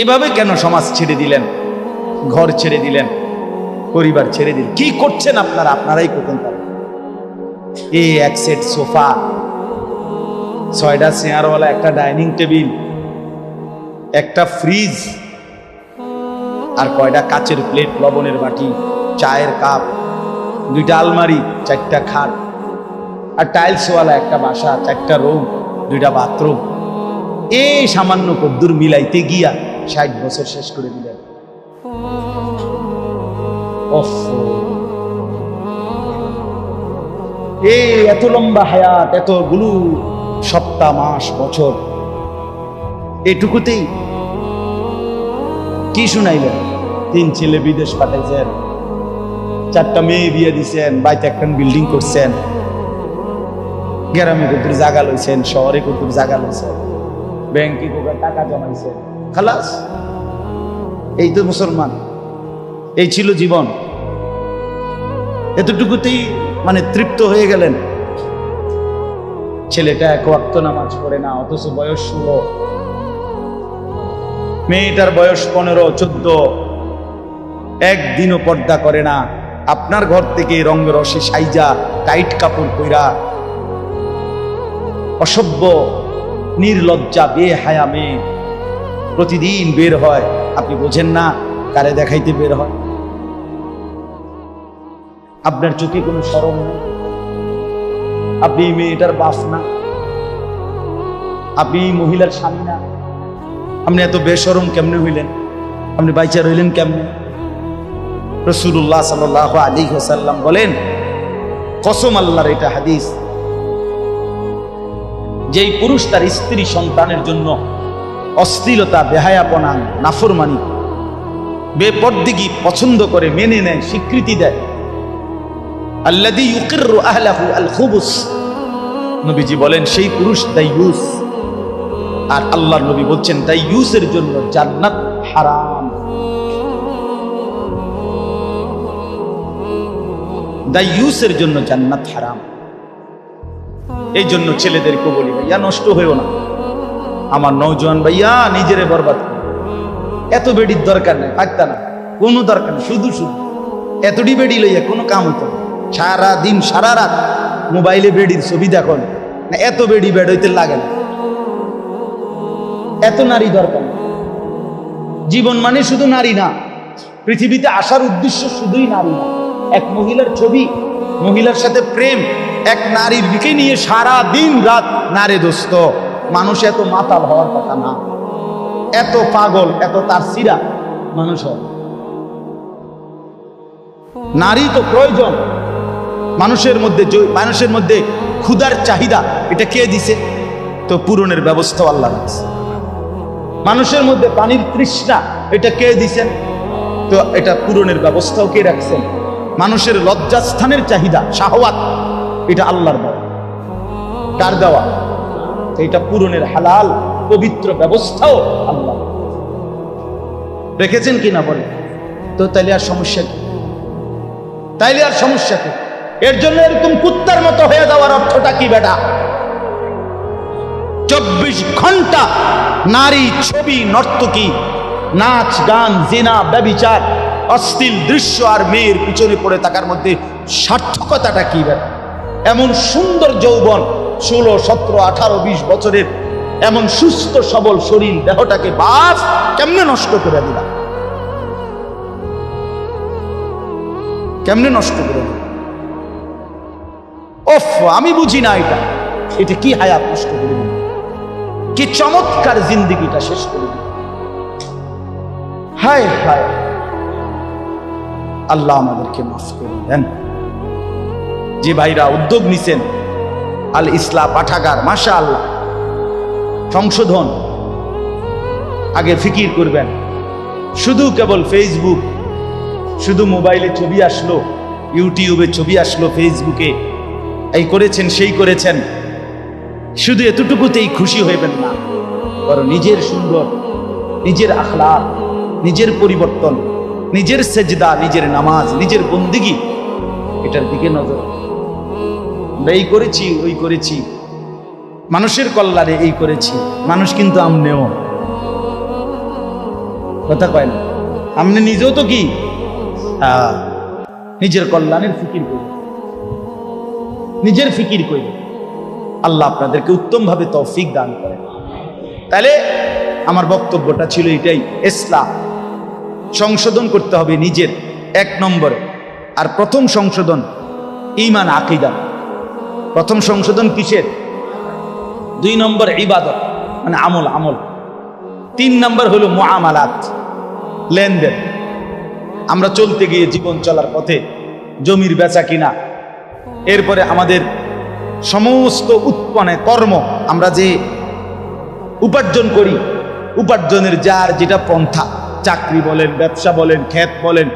এভাবে কেন সমাজ ছেড়ে দিলেন? ঘর ছেড়ে দিলেন? পরিবার ছেড়ে দিলেন? কি করছেন আপনারা? আপনারাই করতেন এই এক সেট সোফা, ছয়টা চেয়ারওয়ালা, একটা ডাইনিং টেবিল, একটা ফ্রিজ, আর কয়টা কাচের প্লেট, লবণের বাটি, চায়ের কাপ, দুইটা আলমারি, চারটা খাট, আর টাইলসওয়ালা, একটা বাসা, চারটা রুম, দুইটা বাথরুম। এই সামান্য কদ্দুর মিলাইতে গিয়া ষাট বছর শেষ করে দিলেন। এই এত লম্বা হায়াত এতগুলো সপ্তাহ, মাস, বছর, এটুকুতেই কি শুনাইলেন? তিন ছেলে বিদেশ পাঠাইছেন, চারটা মেয়ে বিয়ে দিছেন বাইতে একটা বিল্ডিং করছেন, গ্রামে কুতুর জাগা লইছেন, শহরে কুতুর জাগা লইছেন ব্যাংকে টাকা জমাইছেন খালাস। এই তো মুসলমান, এই ছিল জীবন। এতটুকুতেই মানে তৃপ্ত হয়ে গেলেন। ছেলেটা এক ওয়াক্ত নামাজ পড়ে না, অথচ বয়স ষোলো। মেয়েটার বয়স পনেরো, চোদ্দ। একদিনও পর্দা করে না, আপনার ঘর থেকে রঙ রসে সাইজা, টাইট কাপড় কইরা। অসভ্য, নির্লজ্জা, বেহায়া মেয়ে। প্রতিদিন বের হয়। আপনি বোঝেন না কারে দেখাইতে বের হয়। আপনার চোখে কোনো সরম আপনি মেয়েটার বাপ না। আপনি মহিলার স্বামী না। আপনি এত বেসরম কেমনে হইলেন? আপনি বাইচা রইলেন কেমনে? রসুল্লাহ সাল আলী সাল্লাম বলেন, কসম আল্লাহর এটা হাদিস। যেই পুরুষ তার স্ত্রী সন্তানের জন্য অশ্লীলতা, বেহায়াপনা, নাফরমানি, বেপরদিগি পছন্দ করে, মেনে নেয়, স্বীকৃতি দেয়। নবীজি বলেন, সেই পুরুষ আর নবী বলছেন দাইয়ুসের জন্য জান্নাত হারাম। দাইয়ুসের জন্য জান্নাত হারাম। এই জন্য ছেলেদেরকে বলি, ভাইয়া, নষ্ট হয়েও না। আমার নৌজওয়ান ভাইয়া নিজেরে বরবাদ এত বেডির দরকার নেই পারতা না। কোনো দরকার নেই, শুধু শুধু। এতটি বেডি লইয়া কোনো কাম হতো সারা দিন, সারা রাত মোবাইলে বেডির ছবি দেখো না। এত বেডি বেড হইতে লাগে না। এত নারী দরকার জীবন মানে শুধু নারী না। পৃথিবীতে আসার উদ্দেশ্য শুধুই নারী না। এক মহিলার ছবি, মহিলার সাথে প্রেম, এক নারীর দিকে নিয়ে সারা দিন রাত নারে দোস্ত। মানুষ এত মাতাল হওয়ার কথা না। এত পাগল, এত তার সিরা মানুষ নারী তো প্রয়োজন। মানুষের মধ্যে মানুষের মধ্যে ক্ষুধার চাহিদা, এটা কে দিছে? তো পূরণের ব্যবস্থা আল্লাহ মানুষের মধ্যে পানির তৃষ্ণা, এটা কে দিছেন তো এটা পূরণের ব্যবস্থাও কে রাখছেন মানুষের লজ্জাস্থানের চাহিদা, শাহওয়াত, এটা আল্লাহর দেওয়া। কার দেওয়া? এটা পূরণের হালাল, পবিত্র ব্যবস্থাও আল্লাহ। রেখেছেন কিনা বলে তো তাইলে আর সমস্যা কি? তাইলে আর সমস্যা কি? এর জন্য এরকম কুত্তার মতো হয়ে যাওয়ার অর্থটা কি বেটা? চব্বিশ ঘণ্টা নারী ছবি, নর্তকী, নাচ, গান, জেনা, ব্যবিচার, অশ্লীল দৃশ্য আর মেয়ের পিছনে পড়ে থাকার মধ্যে সার্থকতাটা কি বেটা? এমন সুন্দর যৌবন ষোলো, সতেরো, আঠারো, বিশ বছরের এমন সুস্থ, সবল শরীর দেহটাকে বাস কেমনে নষ্ট করে দিলাম কেমনে নষ্ট করে দিলাম ওফ, আমি বুঝি না এটা। এটা কি হায়াত নষ্ট করে দিল? কি চমৎকার জিন্দিগিটা শেষ করে দিল? হায় হায়। আল্লাহ আমাদেরকে মাফ করে দেন। যে ভাইরা উদ্যোগ নিছেন আল ইসলা পাঠাগার মাশা আল্লাহ সংশোধন। আগে ফিকির করবেন। শুধু কেবল ফেসবুক শুধু মোবাইলে ছবি আসলো, ইউটিউবে ছবি আসলো ফেসবুকে এই করেছেন, সেই করেছেন। শুধু এতটুকুতেই খুশি হইবেন না। বরং নিজের সুন্দর, নিজের আখলা নিজের পরিবর্তন, নিজের সেজদা, নিজের নামাজ, নিজের বন্দিগি, এটার দিকে নজর। আমরা এই করেছি ওই করেছি। মানুষের কল্যাণে এই করেছি। মানুষ কিন্তু আমনেও। কথা কয় না। আপনি নিজেও তো কি? হ্যাঁ, নিজের কল্যাণের ফিকির করি। নিজের ফিকির করি। আল্লাহ আপনাদেরকে উত্তমভাবে তৌফিক দান করে তাহলে আমার বক্তব্যটা ছিল এটাই। ইসলাম। সংশোধন করতে হবে নিজের। এক নম্বরে। আর প্রথম সংশোধন ইমান আকিদা। প্রথম সংশোধন কিসের? দুই নম্বর ইবাদত মানে আমল আমল। তিন নম্বর হলো মুআমালাত, লেনদেন। আমরা চলতে গিয়ে জীবন চলার পথে জমির বেচা কিনা, এরপরে আমাদের সমস্ত উৎপন্ন কর্ম আমরা যে উপার্জন করি, উপার্জনের যার যেটা পন্থা, চাকরি বলেন, ব্যবসা বলেন ক্ষেত বলেন,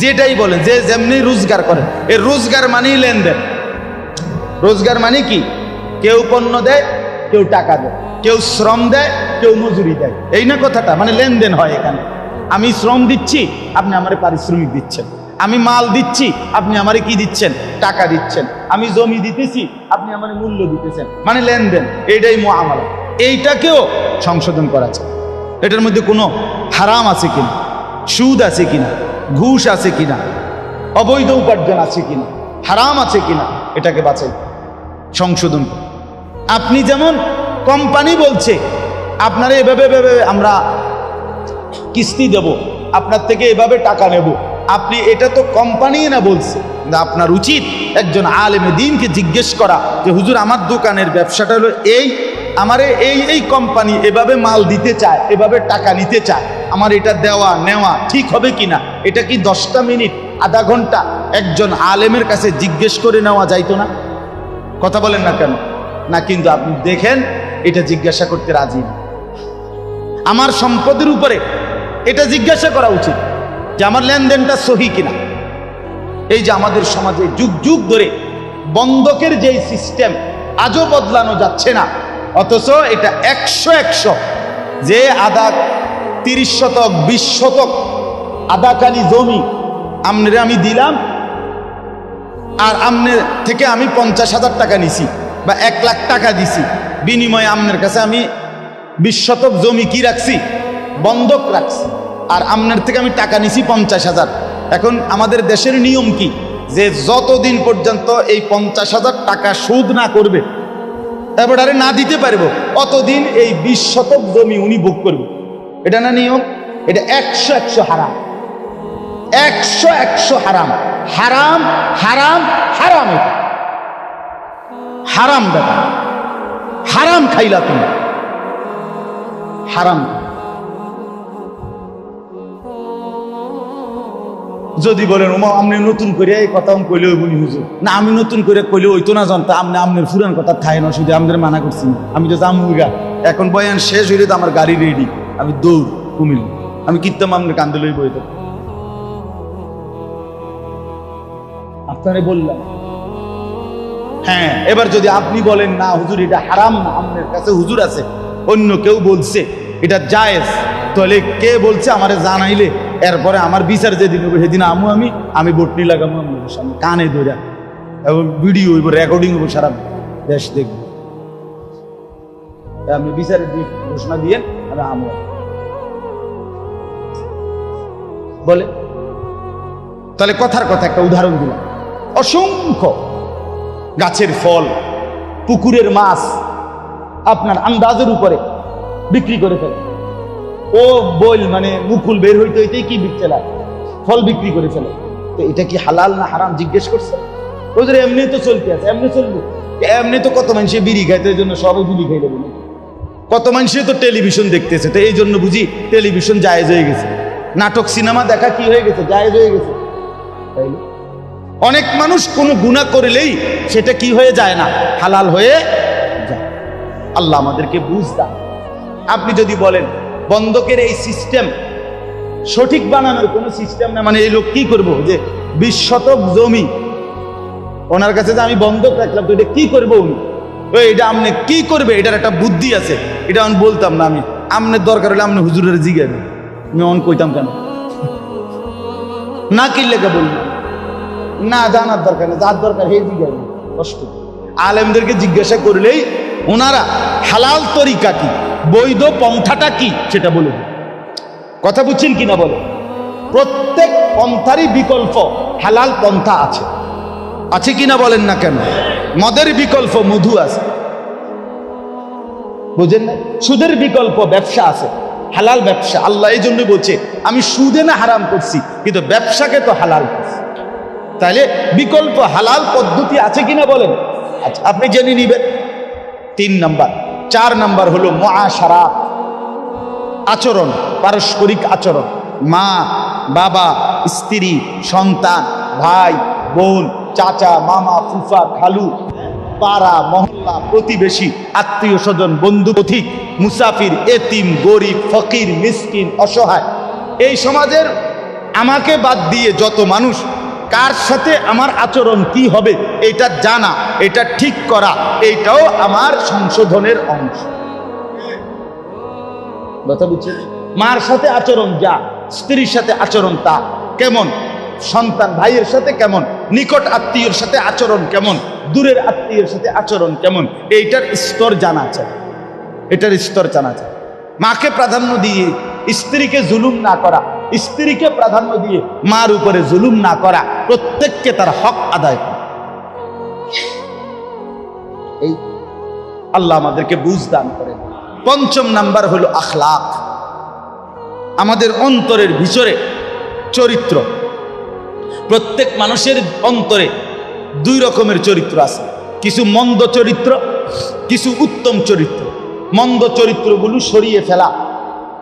যেটাই বলেন, যে যেমনি রোজগার করেন এর রোজগার মানেই লেনদেন। রোজগার মানে কি? কেউ পণ্য দেয়, কেউ টাকা দেয়। কেউ শ্রম দেয়, কেউ মজুরি দেয়। এই না কথাটা? মানে লেনদেন হয় এখানে। আমি শ্রম দিচ্ছি, আপনি আমার পারিশ্রমিক দিচ্ছেন। আমি মাল দিচ্ছি, আপনি আমারে কি দিচ্ছেন? টাকা দিচ্ছেন। আমি জমি দিতেছি, আপনি আমার মূল্য দিতেছেন। মানে লেনদেন, এইটাই মহামালা। এইটাকেও সংশোধন করা যায় এটার মধ্যে কোনো হারাম আছে কিনা? সুদ আছে কিনা? ঘুষ আছে কিনা? অবৈধ উপার্জন আছে কিনা? হারাম আছে কিনা? এটাকে বাঁচাই। সংশোধন। আপনি যেমন কোম্পানি বলছে, আপনারা এভাবে এভাবে আমরা কিস্তি দেব, আপনার থেকে এভাবে টাকা নেব। আপনি এটা তো কোম্পানি না বলছে আপনার উচিত একজন আলেমে দিনকে জিজ্ঞেস করা যে, হুজুর, আমার দোকানের ব্যবসাটা হলো এই, আমারে এই এই কোম্পানি এভাবে মাল দিতে চায়, এভাবে টাকা নিতে চায়, আমার এটা দেওয়া নেওয়া ঠিক হবে কিনা? এটা কি দশটা মিনিট, আধা ঘণ্টা একজন আলেমের কাছে জিজ্ঞেস করে নেওয়া যাইতো না? কথা বলেন না কেন? না, কিন্তু আপনি দেখেন, এটা জিজ্ঞাসা করতে রাজি না। আমার সম্পদের উপরে এটা জিজ্ঞাসা করা উচিত যে আমার লেনদেনটা সহি কিনা। এই যে আমাদের সমাজে যুগ যুগ ধরে বন্ধকের যে সিস্টেম আজও বদলানো যাচ্ছে না, অথচ এটা একশো একশো যে আধা তিরিশ শতক, বিশ শতক আধাকানি জমি আমনে আমি দিলাম আর আমনের থেকে আমি পঞ্চাশ হাজার টাকা নিছি বা এক লাখ টাকা দিছি। বিনিময়ে আমনের কাছে আমি বিশ শতক জমি কি রাখছি? বন্ধক রাখছি। আর আমনের থেকে আমি টাকা নিছি পঞ্চাশ হাজার। এখন আমাদের দেশের নিয়ম কি? যে যতদিন পর্যন্ত এই পঞ্চাশ হাজার টাকা সুদ না করবে, এবারে না দিতে পারব, অতদিন এই বিশ শতক জমি উনি ভোগ করবে। এটা না নিয়ম? এটা একশো একশো হারাম। একশো একশো হারাম। হারাম হারাম হারাম হারাম দাদা হারাম খাইলা তুমি। হারাম। যদি বলেন ওমা আপনি নতুন করে এই কথা কইলে ওই বলি হুজুর। না, আমি নতুন করে কইলে ওই তো না জানতো আপনি আপনার ফুরান কথা থাই না, শুধু আমাদের মানা করছি। আমি তো জামুগা এখন বয়ান শেষ হইলে তো আমার গাড়ি রেডি আমি দৌড় কুমিল আমি কীর্তম আপনার কান্দে লই বই আপনারে বললাম। হ্যাঁ এবার যদি আপনি বলেন, না, হুজুর, এটা হারাম না আপনার কাছে হুজুর আছে। অন্য কেউ বলছে, এটা জায়েজ। তাহলে কে বলছে, আমারে জানাইলে? এরপরে আমার বিচার যেদিন হবে, সেদিন আমু আমি আমি বটনি লাগাবো আপনাদের সামনে, কানে ধরে এবং ভিডিও হইব রেকর্ডিং হইব, সারা দেশ দেখব। আপনি বিচারের ঘোষণা দিয়ে আমি আমু। বলে তাহলে কথার কথা একটা উদাহরণ দিলাম। অসংখ্য গাছের ফল, পুকুরের মাছ আপনার আন্দাজের উপরে বিক্রি করে ফেলে। ও বইল মানে মুকুল বের হইতে হইতেই কি বিকতে লাগে? ফল বিক্রি করে ফেলে। তো এটা কি হালাল না হারাম জিজ্ঞেস করছে? ওদের এমনি তো চলতে আছে, এমনি চলবে। এমনি তো কত মানুষে বিড়ি খাইতে, এই জন্য সবাই বিড়ি খাই দেবে কত মানুষে তো টেলিভিশন দেখতেছে, তো এই জন্য বুঝি টেলিভিশন জায়েজ হয়ে গেছে। নাটক, সিনেমা দেখা কি হয়ে গেছে? জায়েজ হয়ে গেছে। তাইলে অনেক মানুষ কোনো গুণা করলেই সেটা কি হয়ে যায় না? হালাল হয়ে যায়। আল্লাহ আমাদেরকে বুঝদান আপনি যদি বলেন, বন্ধকের এই সিস্টেম সঠিক বানানোর কোনো সিস্টেম না মানে এই লোক কি করব? যে বিশ শতক জমি, ওনার কাছে যে আমি বন্ধক রাখলাম, তো এটা কি করব উনি? ও, এটা আপনি কি করবে? এটার একটা বুদ্ধি আছে। এটা আমি বলতাম না আমি। আমনের দরকার হলে আপনি হুজুরের জিজ্ঞাসা আমি অন কইতাম কেন? না কি লেগে বললাম না, জানার দরকার নেই, যার দরকার হে জিজ্ঞাসা কষ্ট। আলেমদেরকে জিজ্ঞাসা করলেই ওনারা হালাল তরিকা কি, বৈধ পন্থাটা কি, সেটা বলে দেবে। কথা বুঝছেন কিনা বলে প্রত্যেক পন্থারই বিকল্প, হালাল পন্থা আছে। আছে কিনা বলেন না কেন? মদের বিকল্প মধু আছে। বুঝেন না? সুদের বিকল্প ব্যবসা আছে, হালাল ব্যবসা। আল্লাহ এই জন্য বলছে, আমি সুদে না হারাম করছি, কিন্তু ব্যবসাকে তো হালাল করছি। তাহলে বিকল্প হালাল পদ্ধতি আছে কিনা বলেন? আচ্ছা আপনি জেনে নিবেন। তিন নাম্বার। চার নাম্বার হলো মহাসারা আচরণ, পারস্পরিক আচরণ। মা, বাবা, স্ত্রী, সন্তান, ভাই, বোন, চাচা, মামা, ফুফা, খালু, পাড়া, মহল্লা, প্রতিবেশী, আত্মীয় স্বজন, বন্ধু, পথিক, মুসাফির, এতিম, গরিব, ফকির, মিসকিন, অসহায়। এই সমাজের আমাকে বাদ দিয়ে যত মানুষ কার সাথে আমার আচরণ কি হবে এটা জানা, এটা ঠিক করা, এইটাও আমার সংশোধনের অংশ। কথা মার সাথে আচরণ যা, স্ত্রীর সাথে আচরণ তা কেমন? সন্তান ভাইয়ের সাথে কেমন? নিকট আত্মীয়ের সাথে আচরণ কেমন? দূরের আত্মীয়ের সাথে আচরণ কেমন? এইটার স্তর জানা চাই এটার স্তর জানা চাই মাকে প্রাধান্য দিয়ে স্ত্রীকে জুলুম না করা স্ত্রীকে প্রাধান্য দিয়ে মার উপরে জুলুম না করা, প্রত্যেককে তার হক আদায় করা। এই আল্লাহ আমাদেরকে বুঝ দান করেন। পঞ্চম নাম্বার হলো আখলাক। আমাদের অন্তরের ভিতরে চরিত্র। প্রত্যেক মানুষের অন্তরে দুই রকমের চরিত্র আছে। কিছু মন্দ চরিত্র, কিছু উত্তম চরিত্র। মন্দ চরিত্রগুলো সরিয়ে ফেলা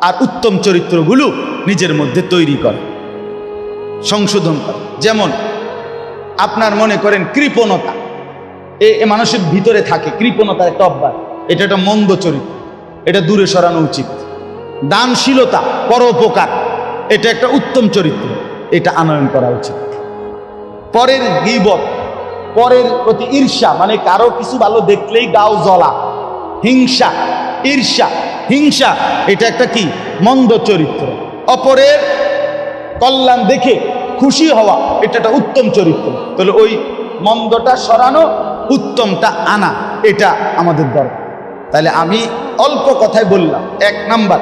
আর উত্তম চরিত্রগুলো নিজের মধ্যে তৈরি করে, সংশোধন করে। যেমন আপনার মনে করেন কৃপণতা। এ মানুষের ভিতরে থাকে কৃপণতার একটা অভ্যাস। এটা একটা মন্দ চরিত্র। এটা দূরে সরানো উচিত। দানশীলতা, পরোপকার, এটা একটা উত্তম চরিত্র। এটা আনয়ন করা উচিত। পরের গিবত, পরের প্রতি ঈর্ষা মানে কারও কিছু ভালো দেখলেই গাও জ্বলা। হিংসা, ঈর্ষা। হিংসা, এটা একটা কি? মন্দ চরিত্র। অপরের কল্যাণ দেখে খুশি হওয়া এটা একটা উত্তম চরিত্র। তাহলে ওই মন্দটা সরানো, উত্তমটা আনা, এটা আমাদের দরকার। তাহলে আমি অল্প কথায় বললাম, এক নাম্বার,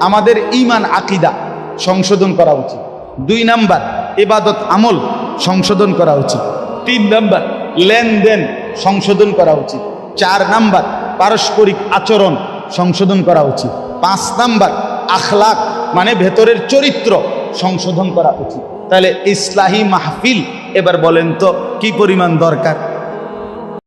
আমাদের ইমান আকিদা সংশোধন করা উচিত। দুই নাম্বার এবাদত আমল সংশোধন করা উচিত। তিন নাম্বার, লেনদেন সংশোধন করা উচিত। চার নাম্বার, পারস্পরিক আচরণ সংশোধন করা উচিত। পাঁচ নাম্বার, আখলাক মানে ভেতরের চরিত্র সংশোধন করা উচিত। তাহলে ইসলাহী মাহফিল এবার বলেন তো, কি পরিমাণ দরকার?